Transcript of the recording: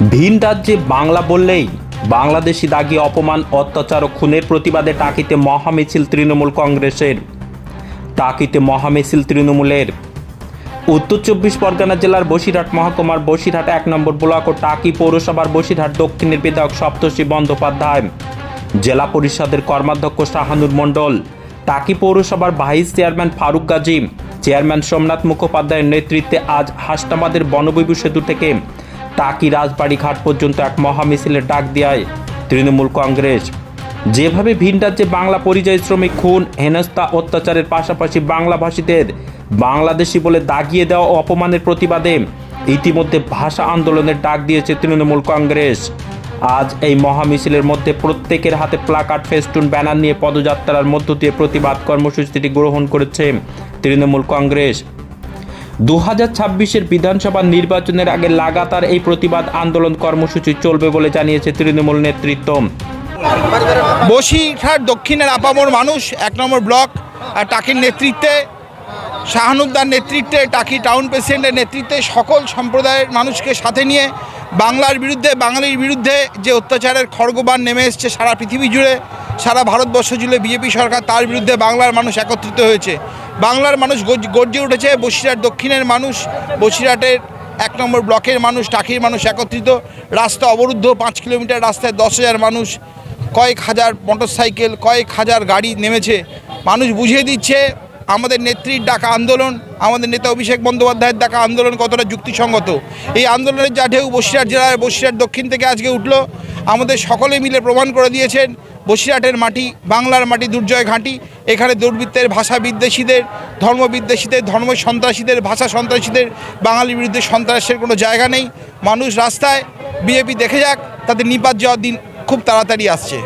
ভিন রাজ্যে বাংলা বললেই বাংলাদেশি দাগি অপমান, অত্যাচার ও খুনের প্রতিবাদে টাকিতে মহামিছিল তৃণমূল কংগ্রেসের। টাকিতে মহামিছিল তৃণমূলের। উত্তর চব্বিশ পরগনা জেলার বসিরহাট মহকুমার বসিরহাট এক নম্বর ব্লক ও টাকি পৌরসভার বসিরহাট দক্ষিণের বিধায়ক সপ্তর্ষি বন্দ্যোপাধ্যায়। জেলা পরিষদের কর্মাধ্যক্ষ শাহানুর মণ্ডল। টাকি পৌরসভার vice chairman Farooq Gazi. Chairman Somnath মুখোপাধ্যায়ের নেতৃত্বে আজ হাসনাবাদের বনবিবু সেতু থেকে টাকি রাজবাড়ি ঘাট পর্যন্ত এক মহামিছিলের ডাক দেয় তৃণমূল কংগ্রেস। যেভাবে ভিন রাজ্যে বাংলা পরিযায়ী শ্রমিক, খুন, হেনস্থা, অত্যাচারের পাশাপাশি বাংলাভাষীদের বাংলাদেশি বলে দাগিয়ে দেওয়া অপমানের প্রতিবাদে ইতিমধ্যে ভাষা আন্দোলনের ডাক দিয়েছে তৃণমূল কংগ্রেস। আজ এই মহামিছিলের মধ্যে প্রত্যেকের হাতে প্লাকার্ড, ফেস্টুন, ব্যানার নিয়ে পদযাত্রার মধ্য দিয়ে প্রতিবাদ কর্মসূচিটি গ্রহণ করেছে তৃণমূল কংগ্রেস। দু হাজার ছাব্বিশের বিধানসভা নির্বাচনের আগে লাগাতার এই প্রতিবাদ আন্দোলন কর্মসূচি চলবে বলে জানিয়েছে তৃণমূল নেতৃত্ব। বসিরহাট দক্ষিণের আপামর মানুষ, এক নম্বর ব্লক, আর টাকির নেতৃত্বে, শাহানুদ্দার নেতৃত্বে, টাকি টাউন প্রেসিডেন্টের নেতৃত্বে সকল সম্প্রদায়ের মানুষকে সাথে নিয়ে বাংলার বিরুদ্ধে, বাঙালির বিরুদ্ধে যে অত্যাচারের খড়গবান নেমে এসছে সারা পৃথিবী জুড়ে, সারা ভারতবর্ষ জুড়ে বিজেপি সরকার তার বিরুদ্ধে বাংলার মানুষ একত্রিত হয়েছে। বাংলার মানুষ গর্জ- উঠেছে, বসিরহাট দক্ষিণের মানুষ, বসিরহাটের এক নম্বর ব্লকের মানুষ, টাকির মানুষ একত্রিত। রাস্তা অবরুদ্ধ, পাঁচ কিলোমিটার রাস্তায় দশ হাজার মানুষ, কয়েক হাজার মোটরসাইকেল, কয়েক হাজার গাড়ি নেমেছে। মানুষ বুঝিয়ে দিচ্ছে আমাদের নেত্রীর ডাকা আন্দোলন, আমাদের নেতা অভিষেক বন্দ্যোপাধ্যায়ের ডাকা আন্দোলন কতটা যুক্তিসঙ্গত? এই আন্দোলনের যা ঢেউ বসিরহাট জেলার বসিরহাট দক্ষিণ থেকে আজকে উঠল। আমাদের সকলে মিলে প্রমাণ করে দিয়েছেন, বসিরহাটের মাটি, বাংলার মাটি দুর্জয় ঘাঁটি, এখানে দুর্বৃত্তের ভাষা বিদ্বেষীদের, ধর্ম বিদ্বেষীদের, ধর্ম সন্ত্রাসীদের, ভাষা সন্ত্রাসীদের, বাঙালির বিরুদ্ধে সন্ত্রাসের কোনো জায়গা নেই। মানুষ রাস্তায় বিজেপি দেখে যাক, তাদের নিপাত যাওয়ার দিন খুব তাড়াতাড়ি আসছে।